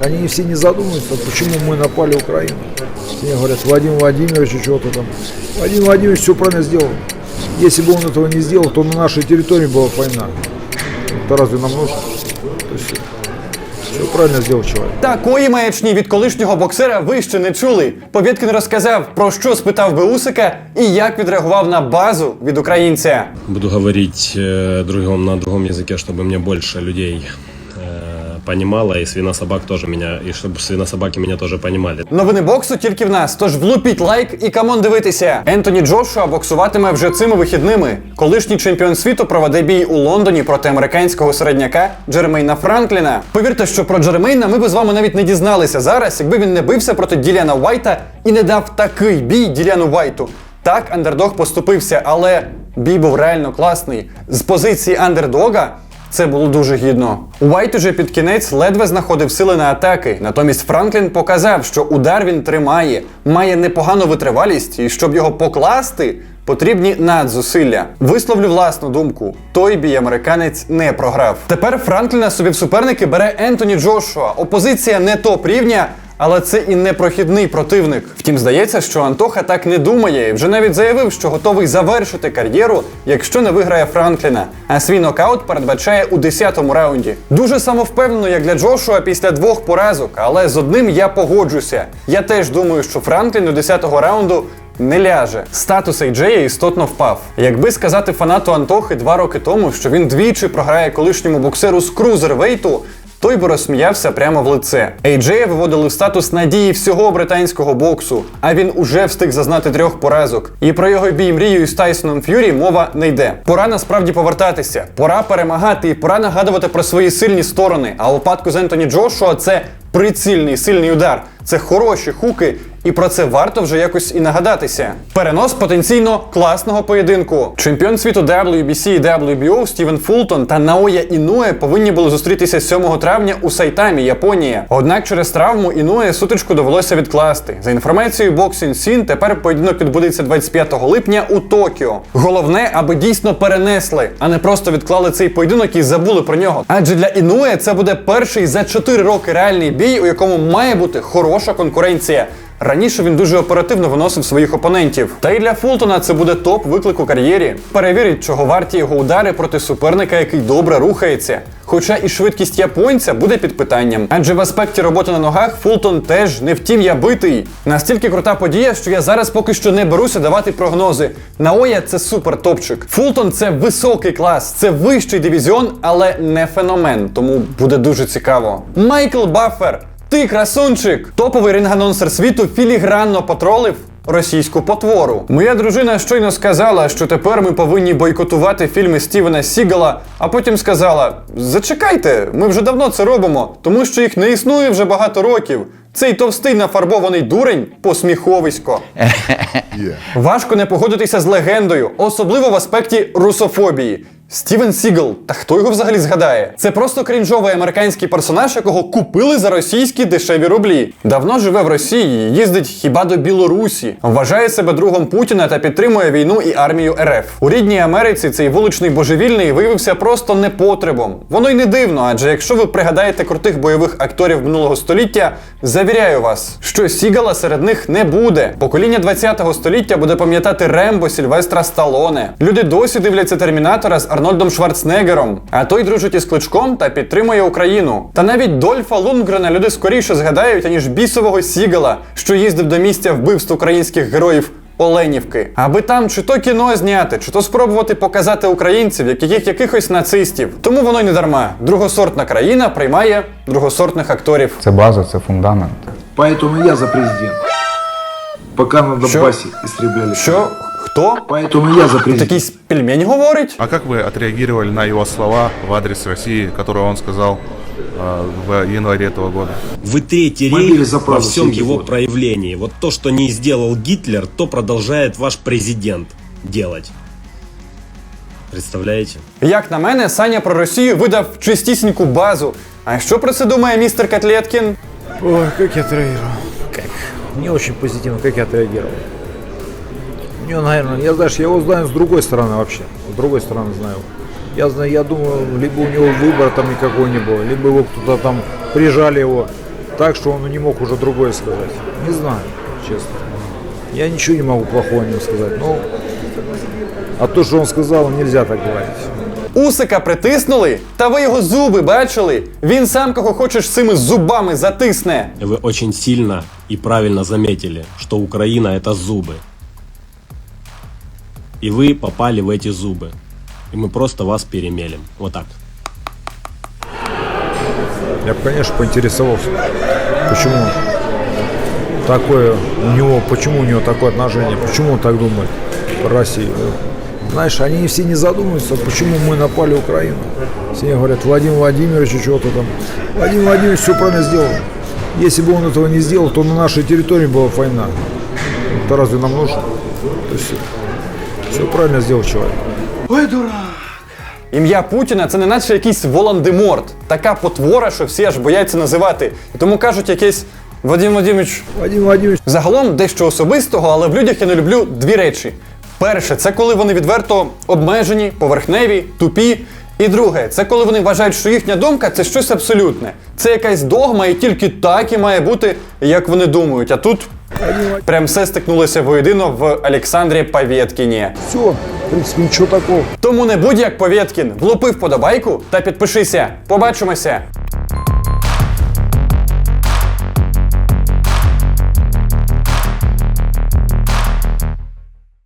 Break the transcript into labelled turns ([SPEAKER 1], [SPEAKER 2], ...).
[SPEAKER 1] Они все не задумываются, почему мы напали Украину. Все говорят, Владимир Владимирович чего-то там. Владимир Владимирович все правильно сделал. Если бы он этого не сделал, то на нашей территории была бы война. Это разве нам нужно? То есть, все правильно сделал человек.
[SPEAKER 2] Такої маячні від колишнього боксера ви ще не чули. Повєткін розказав, про що спитав би Усика і як відреагував на базу від українця.
[SPEAKER 3] Буду говорить э, другом на другом языке, чтобы мне больше людей э, понимало, и свинособак тоже меня, и чтобы свинособаки меня тоже понимали.
[SPEAKER 2] Новини боксу тільки в нас, тож влупіть лайк і камон дивитися. Ентоні Джошуа боксуватиме вже цими вихідними. Колишній чемпіон світу проведе бій у Лондоні проти американського середняка Джеремейна Франкліна. Повірте, що про Джеремейна ми би з вами навіть не дізналися зараз, якби він не бився проти Діляна Уайта і не дав такий бій Діляну Уайту. Так, андердог поступився, але бій був реально класний. З позиції андердога це було дуже гідно. Уайт уже під кінець ледве знаходив сили на атаки. Натомість Франклін показав, що удар він тримає, має непогану витривалість, і щоб його покласти, потрібні надзусилля. Висловлю власну думку: той бій американець не програв. Тепер Франкліна собі в суперники бере Ентоні Джошуа. Опозиція не топ рівня. Але це і не прохідний противник. Втім, здається, що Антоха так не думає і вже навіть заявив, що готовий завершити кар'єру, якщо не виграє Франкліна. А свій нокаут передбачає у 10-му раунді. Дуже самовпевнено, як для Джошуа після двох поразок, але з одним я погоджуся. Я теж думаю, що Франклін до 10-го раунду. Не ляже. Статус Ейджея істотно впав. Якби сказати фанату Антохи два роки тому, що він двічі програє колишньому боксеру з крузервейту, той би розсміявся прямо в лице. Ейджея виводили в статус надії всього британського боксу, а він уже встиг зазнати трьох поразок. І про його бій мрію з Тайсоном Ф'юрі мова не йде. Пора насправді повертатися, пора перемагати і пора нагадувати про свої сильні сторони. А у випадку з Ентоні Джошуа це прицільний сильний удар. Це хороші хуки, і про це варто вже якось і нагадатися. Перенос потенційно класного поєдинку. Чемпіон світу WBC і WBO Стівен Фултон та Наоя Інуе повинні були зустрітися 7 травня у Сайтамі, Японія. Однак через травму Інуе сутичку довелося відкласти. За інформацією Boxing Scene, тепер поєдинок відбудеться 25 липня у Токіо. Головне, аби дійсно перенесли, а не просто відклали цей поєдинок і забули про нього. Адже для Інуе це буде перший за 4 роки реальний бій, у якому має бути хороша конкуренція. Раніше він дуже оперативно виносив своїх опонентів. Та й для Фултона це буде топ виклик у кар'єрі. Перевірить, чого варті його удари проти суперника, який добре рухається. Хоча і швидкість японця буде під питанням. Адже в аспекті роботи на ногах Фултон теж не втім я битий. Настільки крута подія, що я зараз поки що не беруся давати прогнози. Наоя це супер топчик. Фултон це високий клас, це вищий дивізіон, але не феномен. Тому буде дуже цікаво. Майкл Баффер. Ти красунчик! Топовий ринганонсер світу філігранно потролив російську потвору. Моя дружина щойно сказала, що тепер ми повинні бойкотувати фільми Стівена Сігала, а потім сказала: Зачекайте, ми вже давно це робимо, тому що їх не існує вже багато років. Цей товстий нафарбований дурень посміховисько. Важко не погодитися з легендою, особливо в аспекті русофобії. Стівен Сігл, та хто його взагалі згадає? Це просто крінжовий американський персонаж, якого купили за російські дешеві рублі. Давно живе в Росії, їздить хіба до Білорусі, вважає себе другом Путіна та підтримує війну і армію РФ. У рідній Америці цей вуличний божевільний виявився просто непотребом. Воно й не дивно, адже якщо ви пригадаєте крутих бойових акторів минулого століття, завіряю вас, що Сігала серед них не буде. Покоління 20-го століття буде пам'ятати Рембо Сільвестра Сталоне. Люди досі дивляться термінатора з Арнольдом Шварценеггером, а той дружить із кличком та підтримує Україну. Та навіть Дольфа Лунгрена люди скоріше згадають, аніж бісового Сігала, що їздив до місця вбивств українських героїв. Оленівки, аби там чи то кіно зняти, чи то спробувати показати українців, як яких якихось нацистів. Тому воно й не дарма. Другосортна країна приймає другосортних акторів.
[SPEAKER 4] Це база, це фундамент.
[SPEAKER 1] Поэтому я за президент. Пока на Донбассе истребляли.
[SPEAKER 2] Що? Хто?
[SPEAKER 1] Поэтому я за
[SPEAKER 2] Тут
[SPEAKER 1] президент.
[SPEAKER 2] якийсь пельмень говорить?
[SPEAKER 5] А как вы отреагировали на его слова в адрес России, которые он сказал э, в январе этого года?
[SPEAKER 3] Вы третий
[SPEAKER 1] Мы били
[SPEAKER 3] рейх
[SPEAKER 1] за
[SPEAKER 3] во
[SPEAKER 1] правду
[SPEAKER 3] всем
[SPEAKER 1] все эти
[SPEAKER 3] его
[SPEAKER 1] годы.
[SPEAKER 3] проявлении. Вот то, что не сделал Гитлер, то продолжает ваш президент делать. Представляете?
[SPEAKER 2] Як на мене, Саня про Росію видав чистісіньку базу. А що про це думає містер Котлеткін?
[SPEAKER 1] Ой, как я отреагировал. Как? Не очень позитивно, как я отреагировал. Не, наверное, я знаешь, я его знаю с другой стороны вообще. С другой стороны знаю. Я знаю, я думаю, либо у него выбора там никакого не было, либо его кто-то там прижали его так, что он не мог уже другое сказать. Не знаю, честно. Я ничего не могу плохого о нем сказать. Но а то, что он сказал, нельзя так говорить.
[SPEAKER 2] Усика притиснули, та ви його зуби бачили. Він сам кого хочеш цими зубами затисне.
[SPEAKER 3] Вы очень сильно и правильно заметили, что Украина это зубы. И вы попали в эти зубы. И мы просто вас перемелем. Вот так.
[SPEAKER 1] Я бы, конечно, поинтересовался, почему такое у него, почему у него такое отношение, почему он так думает про Россию. Знаешь, они все не задумываются, почему мы напали Украину. Все говорят, Владимир Владимирович чего-то там. Владимир Владимирович все правильно сделал. Если бы он этого не сделал, то на нашей территории была бы война. Это разве нам нужно? То есть все правильно сделал человек.
[SPEAKER 2] Ім'я Путіна це не наче якийсь Волан-де-Морт. Така потвора, що всі аж бояться називати. І тому кажуть якийсь Вадим Вадимович.
[SPEAKER 1] Владимир Владимирович
[SPEAKER 2] Загалом дещо особистого, але в людях я не люблю дві речі. Перше, це коли вони відверто обмежені, поверхневі, тупі. І друге, це коли вони вважають, що їхня думка це щось абсолютне. Це якась догма, і тільки так і має бути, як вони думають. А тут прям все стикнулося воєдино в Олександрі Павєткіні.
[SPEAKER 1] все, в принципі, нічого такого.
[SPEAKER 2] Тому не будь як Повєткін, влупи вподобайку та підпишися. Побачимося!